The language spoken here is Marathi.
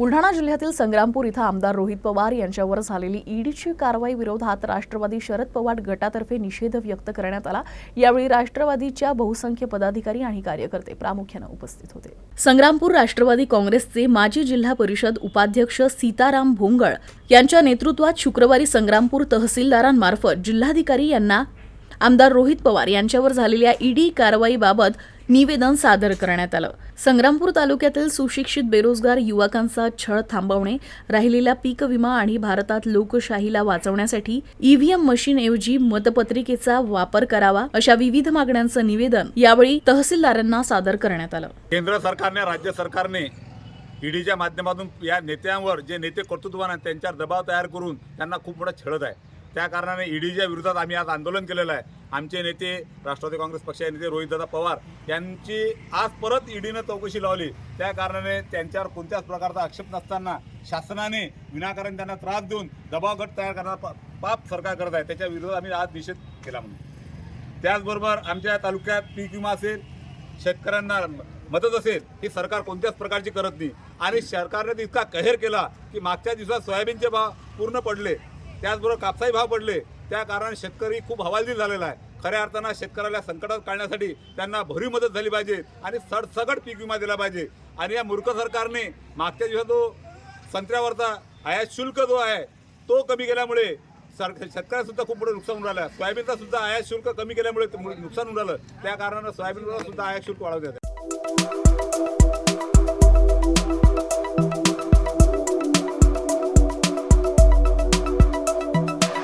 बुलढाणा जिल्ह्यातील संग्रामपूर इथं आमदार रोहित पवार यांच्यावर झालेली ईडीची कारवाई विरोधात राष्ट्रवादी शरद पवार गटातर्फे निषेध व्यक्त करण्यात आला. यावेळी राष्ट्रवादीच्या बहुसंख्य पदाधिकारी आणि कार्यकर्ते प्रामुख्यानं उपस्थित होते. संग्रामपूर राष्ट्रवादी काँग्रेसचे माजी जिल्हा परिषद उपाध्यक्ष सीताराम भोंगळ यांच्या नेतृत्वात शुक्रवारी संग्रामपूर तहसीलदारांमार्फत जिल्हाधिकारी यांना आमदार रोहित पवार यांच्यावर झालेल्या ईडी कारवाईबाबत निवेदन सादर करण्यात आलं. संग्रामपूर तालुक्यातील सुशिक्षित बेरोजगार युवकांचा छळ थांबवणे राहिलेला पीक विमा आणि भारतात लोकशाहीला वाचवण्यासाठी ईव्हीएम मशीन ऐवजी मतपत्रिकेचा वापर करावा अशा विविध मागण्यांचं निवेदन यावेळी तहसीलदारांना सादर करण्यात आलं. केंद्र सरकारने राज्य सरकारने ईडीच्या माध्यमातून या नेत्यांवर जे नेते कर्तृत्वान आहेत त्यांच्यावर दबाव तयार करून त्यांना खूप मोठा छळत आहे. त्या कारणाने ईडीच्या विरोधात आम्ही आज आंदोलन केलेलं आहे. आमचे नेते राष्ट्रवादी काँग्रेस पक्षाचे नेते रोहितदादा पवार यांची आज परत ईडीनं चौकशी लावली. त्या कारणाने त्यांच्यावर कोणत्याच प्रकारचा आक्षेप नसताना शासनाने विनाकारण त्यांना त्रास देऊन दबाव गट तयार करणारा पाप सरकार करत आहे. त्याच्या विरोधात आम्ही आज निषेध केला म्हणून. त्याचबरोबर आमच्या तालुक्यात पीक विमा असेल शेतकऱ्यांना मदत असेल ही सरकार कोणत्याच प्रकारची करत नाही. आणि सरकारने इतका कहर केला की मागच्या दिवसात सोयाबीनचे भाव पूर्ण पडले. त्याचबरोबर कापसाही भाव पडले. त्या कारण शेतकरी खूप हवालदिल झालेला आहे. खऱ्या अर्थानं शेतकऱ्याला संकटात काढण्यासाठी त्यांना भरीव मदत झाली पाहिजे आणि सडसगट पीक विमा दिला पाहिजे. आणि या मूर्ख सरकारने मागच्या दिवसात जो संत्र्यावरचा आयात शुल्क जो आहे तो कमी केल्यामुळे सर शेतकऱ्यांसुद्धा खूप मोठं नुकसान होऊन राहिलं. सोयाबीनचा सुद्धा आयात शुल्क कमी केल्यामुळे नुकसान होऊन राहिलं. त्या कारणानं सोयाबीनचा सुद्धा आयात शुल्क वाढवण्यात आलं.